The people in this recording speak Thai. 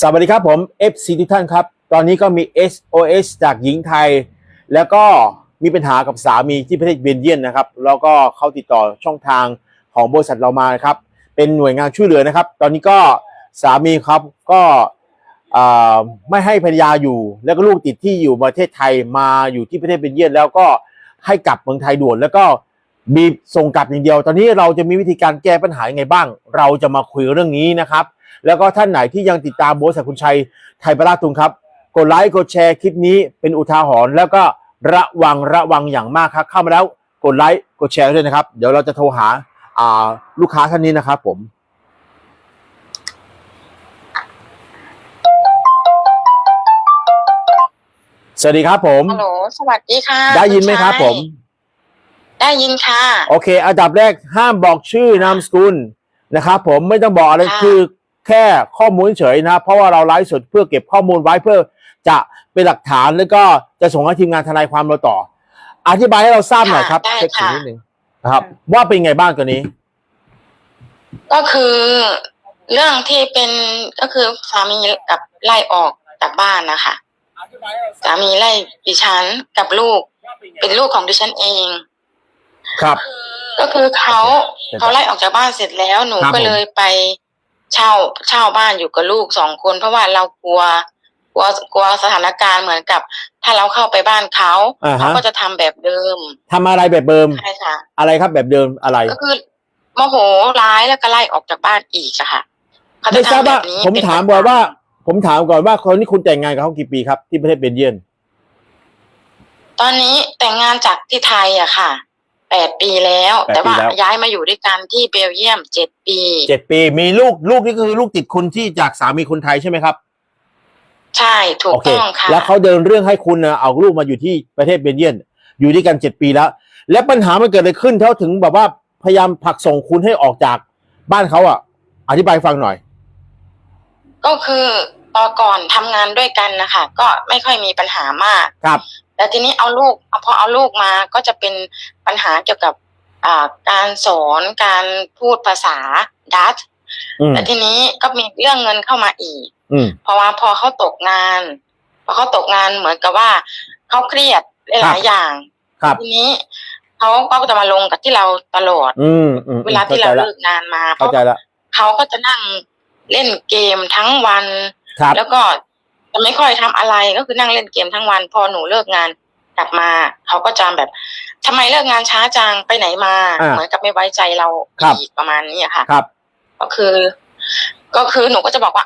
สวัสดีครับผม FC ทุกท่านครับ ตอนนี้ก็มี SOS จากหญิงไทย แล้วก็มีปัญหากับสามีที่ประเทศเบนเยียนนะครับ แล้วก็เขาติดต่อช่องทางของบริษัทเรามานะครับ เป็นหน่วยงานช่วยเหลือนะครับ ตอนนี้ก็สามีครับก็ไม่ให้ภรรยาอยู่ แล้วก็ลูกติดที่อยู่ประเทศไทยมาอยู่ที่ประเทศเบนเยียน แล้วก็ให้กลับเมืองไทยด่วน แล้วก็ บีบส่งกลับอย่างเดียว ตอนนี้เราจะมีวิธีการแก้ปัญหายังไงบ้าง เราจะมาคุยเรื่องนี้นะครับ แล้วก็ท่านไหนที่ยังติดตามโบสถคุณชัยไทยประลาตุงครับ กดไลค์กดแชร์คลิปนี้เป็นอุทาหรณ์แล้วก็ระวังระวังอย่างมากครับ เข้ามาแล้วกดไลค์กดแชร์ด้วยนะครับ เดี๋ยวเราจะโทรหาอ่าลูกค้าท่านนี้นะครับผมสวัสดีครับผมฮัลโหลสวัสดีค่ะ ได้ยินไหมครับณชายผม ได้ยินค่ะ โอเค อันดับแรกห้ามบอกชื่อนามสกุลนะครับผมไม่ต้องบอกอะไรค่ะ คือแค่ข้อมูลเฉยนะ เพราะว่าเราไลฟ์สดเพื่อเก็บข้อมูลไว้เพื่อจะเป็นหลักฐานแล้วก็จะส่งให้ทีมงานทนายความเราต่อ อธิบายให้เราทราบหน่อยครับได้เช็คถึงค่ะ นิดนึงนะครับ ว่าเป็นไงบ้างตัวนี้ ก็คือเรื่องที่เป็นก็คือสามีกับไล่ออกจากบ้านนะคะสามีไล่ดิฉันกับลูก เป็นลูกของดิฉันเอง ครับ ก็คือเขาเดี๋ยวเขาไล่ออกจากบ้านเสร็จแล้วหนูครับก็ผม เลยไปเช่าเช่าบ้านอยู่กับลูกสองคน เพราะว่าเรากลัวกลัวกลัวสถานการณ์เหมือนกับ ถ้าเราเข้าไปบ้านเขาอ่าฮะเขาก็จะทำแบบเดิมทำอะไรแบบเดิมใช่ค่ะ อะไรครับแบบเดิมอะไร ก็คือโมโหร้ายแล้วก็ไล่ออกจากบ้านอีกอะค่ะเขาไม่จะทราบทำแบว่าบนี้ผมเป็นถามก่อนว่า ผมถามก่อนว่าคนที่คุณแต่งงานกับเขากี่ปีครับ ที่ประเทศเบนเยียนตอนนี้แต่งงานจากที่ไทยอะค่ะ แปดปีแล้ว แปดปีแต่ว่าแล้วย้ายมาอยู่ด้วยกันที่เบลเยียมเจ็ดปีเจ็ดปีมีลูกลูกนี่คือลูกติดคุณที่จากสามีคนไทยใช่ไหมครับใช่ถูกโอเค ต้องค่ะแล้วเขาเดินเรื่องให้คุณนะเอาลูกมาอยู่ที่ประเทศเบนเยียนอยู่ด้วยกันเจ็ดปีแล้ว และปัญหามันเกิดอะไรขึ้นเขาถึงแบบว่าพยายามผลักส่งคุณให้ออกจากบ้านเขาอะ อธิบายฟังหน่อย ก็คือตอนก่อนทำงานด้วยกันนะคะก็ไม่ค่อยมีปัญหามาก ครับ แต่ทีนี้เอาลูกพอเอาลูกมาก็จะเป็นปัญหาเกี่ยวกับอ่าการสอนการพูดภาษาดัตช์อืมแต่ทีนี้ก็มีเรื่องเงินเข้ามาอีกอืมเพราะว่าพอเขาตกงานพอเขาตกงานเหมือนกับว่าเขาเครียดหครัลาบยๆอย่างครับทีนี้เขาก็จะมาลงกับที่เราตลอดอืมอืมเวลาที่เราเลิกงานมาเพเข้าราะใจละเขาก็จะนั่งเล่นเกมทั้งวันครับแล้วก็ จะไม่ค่อยทำอะไรก็คือนั่งเล่นเกมทั้งวัน พอหนูเลิกงานกลับมาเขาก็จะแบบทำไมเลิกงานช้าจังไปไหนมาอ่าเหมือนกับไม่ไว้ใจเราครับอีกประมาณนี้อะค่ะครับ ก็คือ ก็คือหนูก็จะบอกว่า